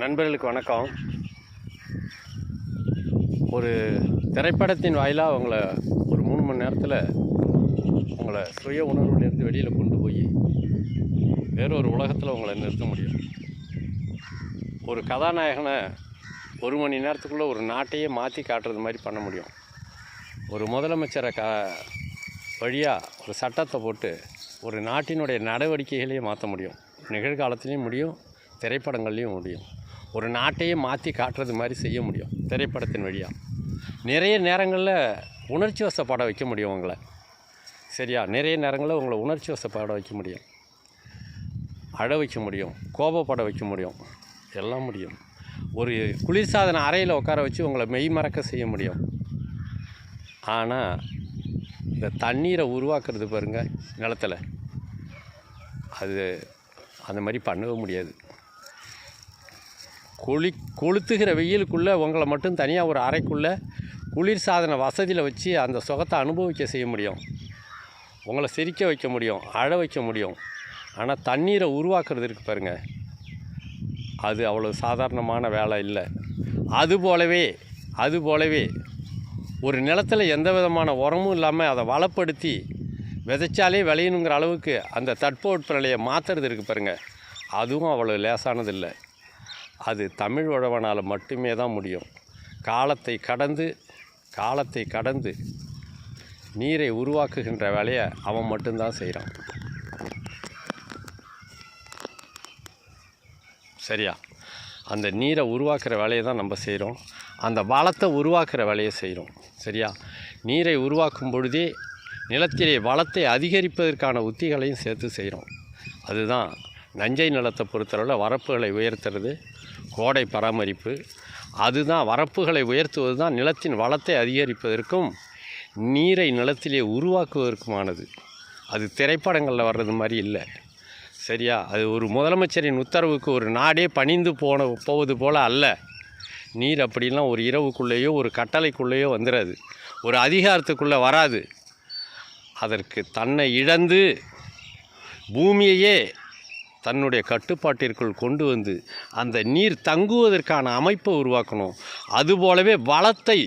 நண்பர்களுக்கு வணக்கம். ஒரு திரைப்படத்தின் வாயிலாக உங்களை ஒரு மூணு மணி நேரத்தில் உங்களை சுய உணர்வுலேருந்து வெளியில் கொண்டு போய் வேறொரு உலகத்தில் உங்களை நிறுத்த முடியும். ஒரு கதாநாயகனை ஒரு மணி நேரத்துக்குள்ளே ஒரு நாட்டையே மாற்றி காட்டுறது மாதிரி பண்ண முடியும். ஒரு முதலமைச்சரை க வழியாக ஒரு சட்டத்தை போட்டு ஒரு நாட்டினுடைய நடவடிக்கைகளையும் மாற்ற முடியும். நிகழ்காலத்துலேயும் முடியும் திரைப்படங்கள்லேயும் முடியும். ஒரு நாட்டையே மாற்றி காட்டுறது மாதிரி செய்ய முடியும் திரைப்படத்தின் வழியாக நிறைய நேரங்களில் உணர்ச்சி வசப்பட வைக்க முடியும் உங்களை. சரியா? நிறைய நேரங்களில் உங்களை உணர்ச்சி வசப்பாட வைக்க முடியும். அழ வைக்க முடியும் கோபப்பட வைக்க முடியும். எல்லாம் முடியும். ஒரு குளிர்சாதன அறையில் உட்கார வச்சு உங்களை மெய் மறக்க செய்ய முடியும். ஆனால் இந்த தண்ணீரை உருவாக்குறது பாருங்கள் நிலத்தில். அது அந்த மாதிரி பண்ணவே முடியாது. கொளி கொளுத்துகிற வெயிலுக்குள்ளே உங்களை மட்டும் தனியாக ஒரு அறைக்குள்ளே குளிர் சாதன வசதியில் வச்சு அந்த சுகத்தை அனுபவிக்க செய்ய முடியும். உங்களை சிரிக்க வைக்க முடியும் அழ வைக்க முடியும். ஆனால் தண்ணீரை உருவாக்குறது இருக்கு பாருங்கள் அது அவ்வளோ சாதாரணமான வேலை இல்லை. அது போலவே அது போலவே ஒரு நிலத்தில் எந்த விதமான உரமும் இல்லாமல் அதை வளப்படுத்தி விதைச்சாலே விளையணுங்கிற அளவுக்கு அந்த தட்பவெட்ப நிலையை மாற்றுறது இருக்குது பாருங்கள் அதுவும் அவ்வளோ லேசானது இல்லை. அது தமிழ் உழவனால் மட்டுமே தான் முடியும். காலத்தை கடந்து காலத்தை கடந்து நீரை உருவாக்குகின்ற வேலையை அவன் மட்டும்தான் செய்கிறான். சரியா? அந்த நீரை உருவாக்குற வேலையை தான் நம்ம செய்கிறோம். அந்த வளத்தை உருவாக்குற வேலையை செய்கிறோம். சரியா? நீரை உருவாக்கும் பொழுதே நிலத்திலே வளத்தை அதிகரிப்பதற்கான உத்திகளையும் சேர்த்து செய்கிறோம். அதுதான் நஞ்சை நிலத்தை பொறுத்தளவில் வரப்புகளை உயர்த்துறது கோடை பராமரிப்பு. அதுதான் வரப்புகளை உயர்த்துவது தான் நிலத்தின் வளத்தை அதிகரிப்பதற்கும் நீரை நிலத்திலே உருவாக்குவதற்குமானது. அது திரைப்படங்களில் வர்றது மாதிரி இல்லை. சரியா? அது ஒரு முதலமைச்சரின் உத்தரவுக்கு ஒரு நாடே பணிந்து போன போவது போல் அல்ல. நீர் அப்படிலாம் ஒரு இரவுக்குள்ளேயோ ஒரு கட்டளைக்குள்ளேயோ வந்துடாது ஒரு அதிகாரத்துக்குள்ளே வராது. அதற்கு தன்னை இழந்து பூமியையே தன்னுடைய கட்டுப்பாட்டிற்குள் கொண்டு வந்து அந்த நீர் தங்குவதற்கான அமைப்பை உருவாக்கணும். அதுபோலவே வளத்தை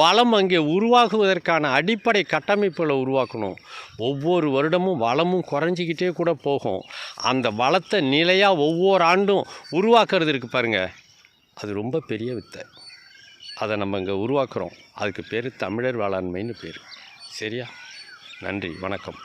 வளம் அங்கே உருவாகுவதற்கான அடிப்படை கட்டமைப்புகளை உருவாக்கணும். ஒவ்வொரு வருடமும் வளமும் குறைஞ்சிக்கிட்டே கூட போகும். அந்த வளத்தை நிலையாக ஒவ்வொரு ஆண்டும் உருவாக்குறது இருக்குது பாருங்கள் அது ரொம்ப பெரிய வித்தை. அதை நம்ம இங்கே உருவாக்குறோம். அதுக்கு பேர் தமிழர் வேளாண்மைன்னு பேர். சரியா? நன்றி. வணக்கம்.